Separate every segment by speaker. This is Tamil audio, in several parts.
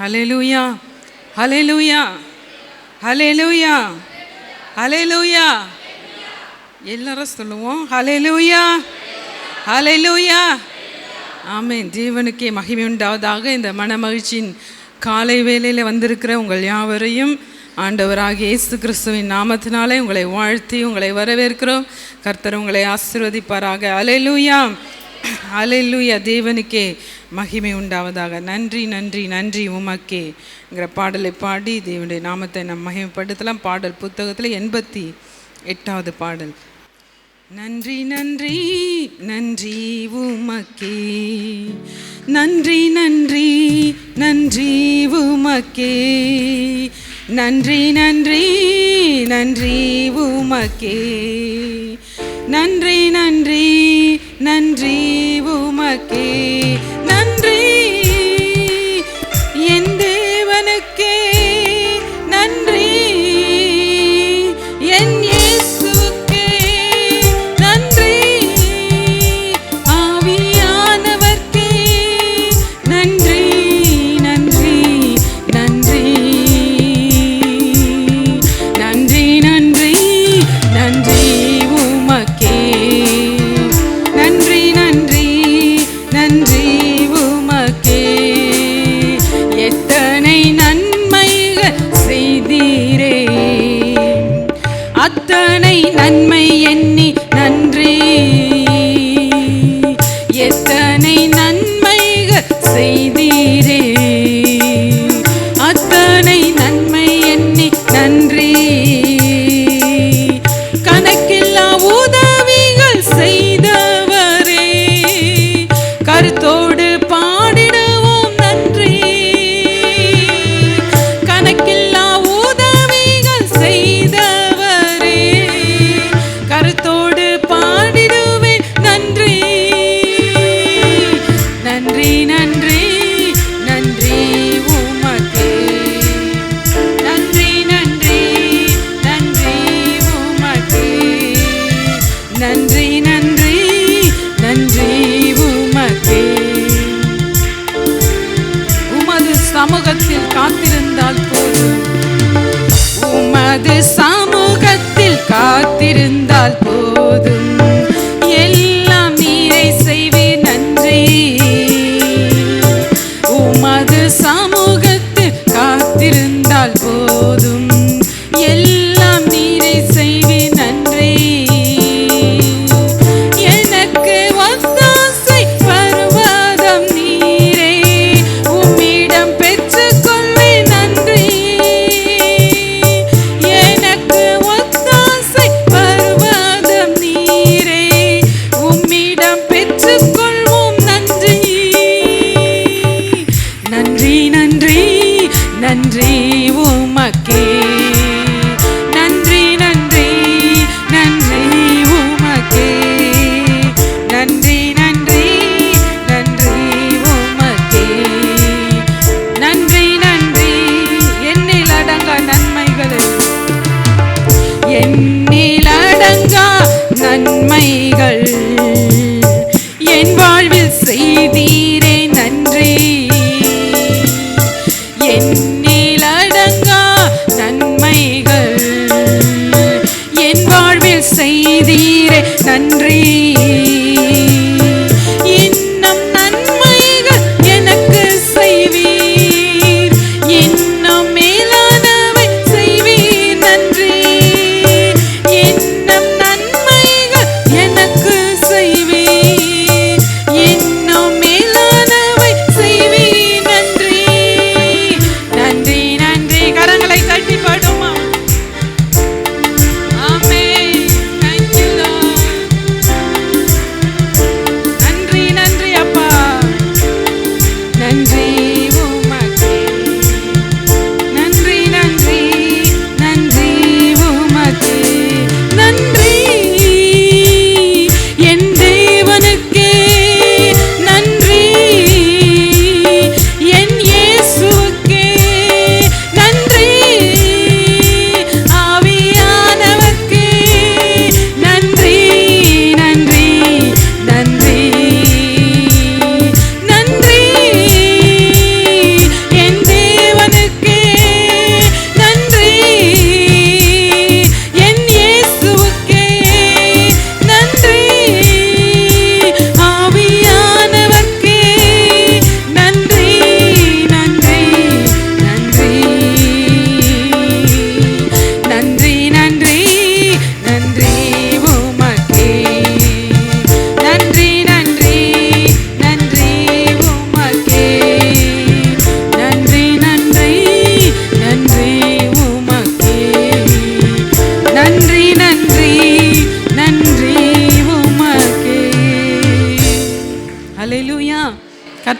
Speaker 1: ஹalleluya ஹalleluya ஹalleluya ஹalleluya எல்லாரும் சொல்லுவோம். ஹalleluya ஹalleluya ஆமென். தேவனுக்கே மகிமை உண்டாவதாக இந்த மனமகிழ்ச்சியின் காலை வேளையில் வந்திருக்கிற உங்கள் யாவரையும் ஆண்டவராக இயேசு கிறிஸ்துவின் நாமத்தினாலே உங்களை வாழ்த்தி உங்களை வரவேற்கிறோம். கர்த்தர் உங்களை ஆசிர்வதிப்பாராக. அலையலூயா அலையலூயா தேவனுக்கே மகிமை உண்டாவதாக. நன்றி நன்றி நன்றி உமக்கேங்கிற பாடலை பாடி தேவனுடைய நாமத்தை நம் மகிமைப்படுத்தலாம். பாடல் புத்தகத்தில் எண்பத்தி எட்டாவது பாடல். நன்றி நன்றி நன்றி உமக்கே. நன்றி நன்றி நன்றி உமக்கே. நன்றி நன்றி நன்றி உமக்கே. நன்றி நன்றி நன்றி உமக்கே. கருணை நன்மை எண்ணி நன்றி. நன்றி நன்றி உமக்கே. நன்றி.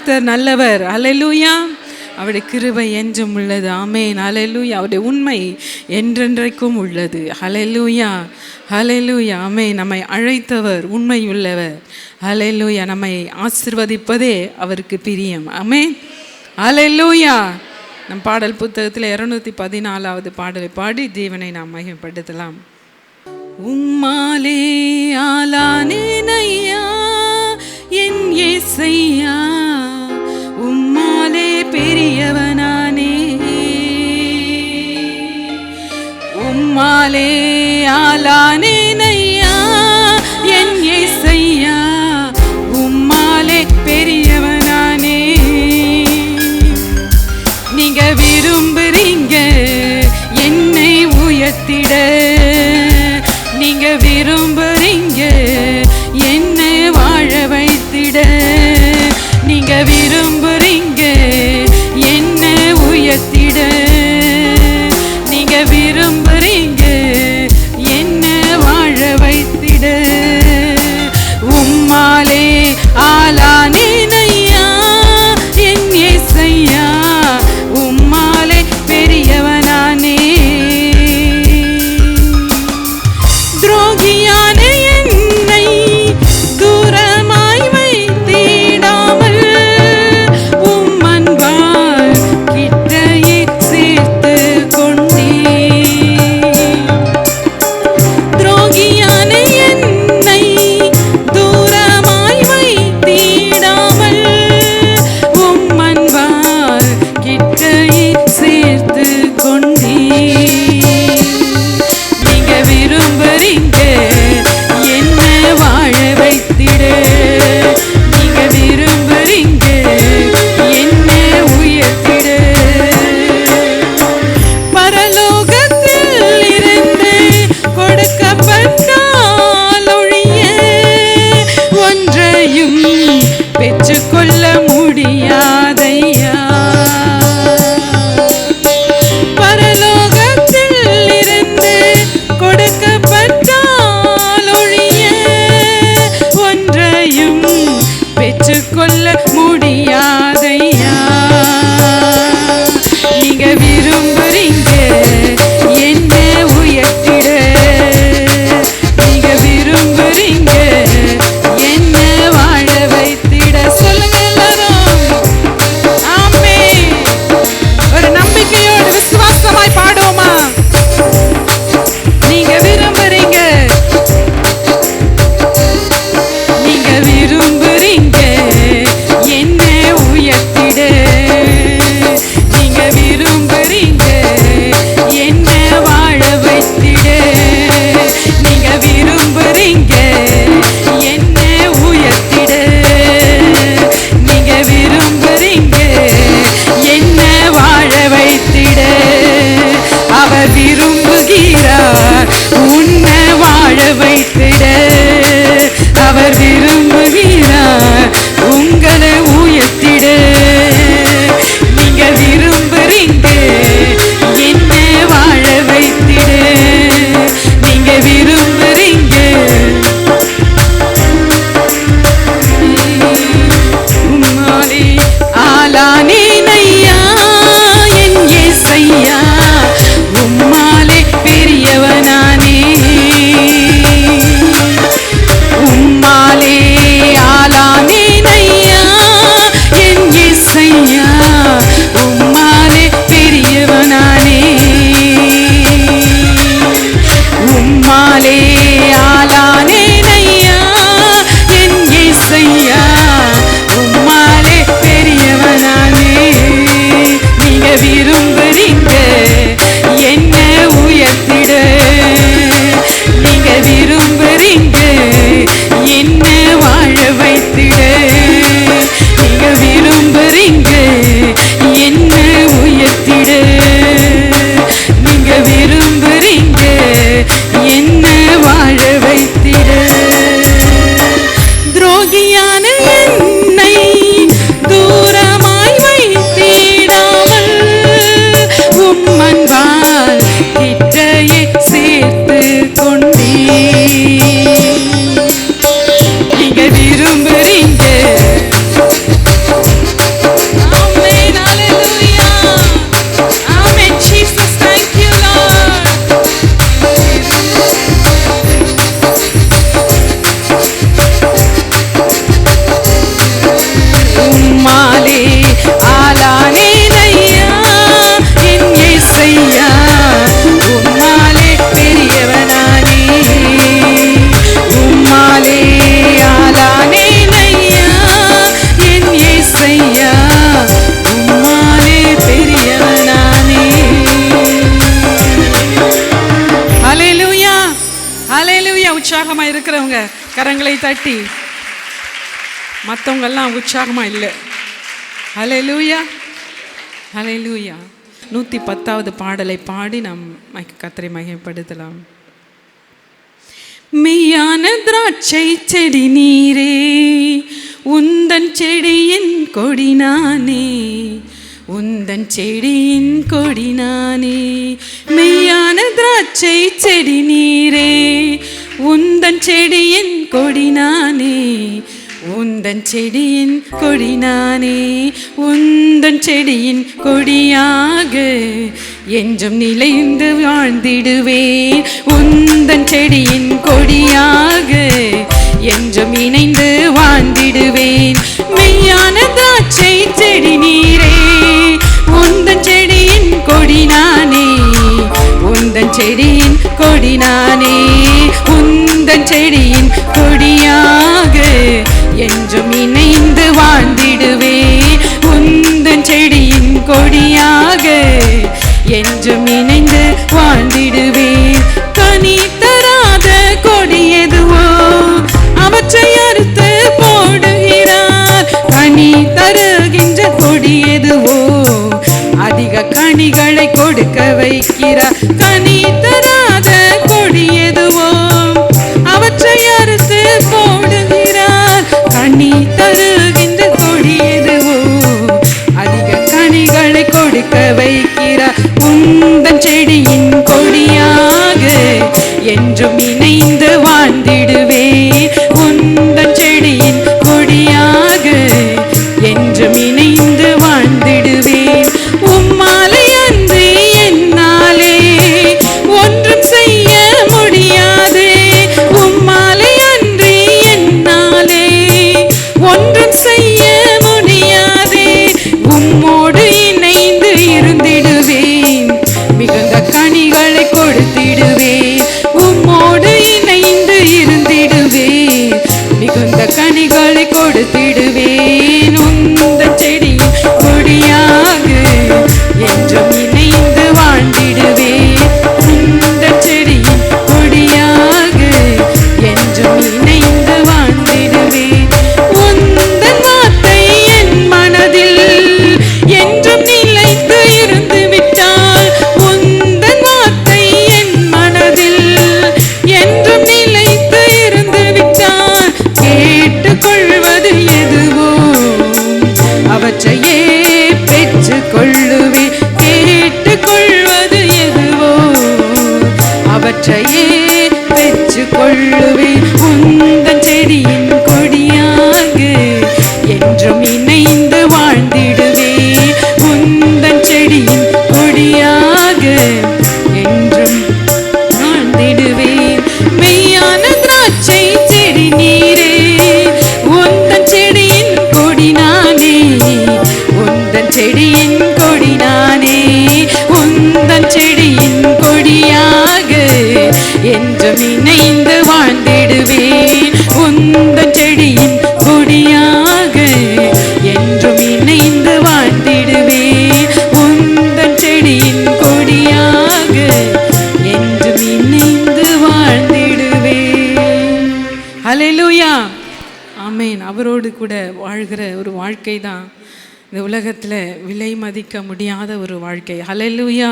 Speaker 1: கர்த்தர் நல்லவர். அல்லேலூயா அவருடைய கிருபை என்றும் உள்ளது. ஆமேன் ஹalleluya அவருடைய உண்மை என்றென்றைக்கும் உள்ளது. ஹalleluya ஹalleluya ஆமென் நம்மை அழைத்தவர் உண்மை உள்ளவர் நம்மை ஆசிர்வதிப்பதே அவருக்கு பிரியம். ஆமேன் ஹalleluya நம் பாடல் புத்தகத்தில் இருநூத்தி பதினாலாவது பாடலை பாடி ஜீவனை நாம் மகிமைப்படுத்தலாம். உம்மாலே ஆலானேனையா என் ஏசையா? ஆலானே ஆலானே நையா என் ஏசையா உம்மாலே பெரியவனானே. நீங்க விரும்புறீங்க என்னை உயர்த்திட. நீங்க விரும்புறீங்க என்னை வாழ வைத்திட. நீங்க விரும்ப பெற்றுக்கொள்ள முடியாதையா நீங்க விரும்புறீங்க என்ன உயர்த்திட. நீங்க விரும்புறீங்க என்ன வாழ வைத்திட. சொல்லுங்க ஆமே. ஒரு நம்பிக்கையோடு விசுவாசமாய் பாடுவோமா? நீங்க விரும்புறீங்க. நீங்க விரும்புறீங்க. தட்டி மற்றவங்கெல்லாம் உற்சாகமாக இல்லை. உற்சாகமா லூயா ஹalleluya லூயா நூற்றி பத்தாவது பாடலை பாடி நாம் மகி- கர்த்தரை மகிமைப்படுத்தலாம். மெய்யான திராட்சை செடி நீரே உந்தன் செடியின் கொடி நானே உந்தன் செடியின் கொடி நானே. மெய்யான திராட்சை செடி நீரே உந்தன் செடியின் கொடி நானே உந்தன் செடியின் கொடி நானே. உந்தன் செடியின் கொடியாக என்றும் நிலைந்து வாழ்ந்திடுவேன். உந்தன் செடியின் கொடியாக என்றும் இணைந்து வாழ்ந்திடுவேன். மெய்யான திராட்சை செடி நீரே உந்தன் செடியின் கொடி நானே. உந்தன் செடியின் கொடி நானே செடியின் கொடியாக என்றும் இணைந்து வாழ்ந்திடுவே. உந்தன் செடியின் கொடியாக என்றும் இணைந்து வாழ்ந்திடுவே. கனி அவரோடு கூட வாழ்கிற ஒரு வாழ்க்கை தான் இந்த உலகத்தில் விலை மதிக்க முடியாத ஒரு வாழ்க்கை. ஹalleluya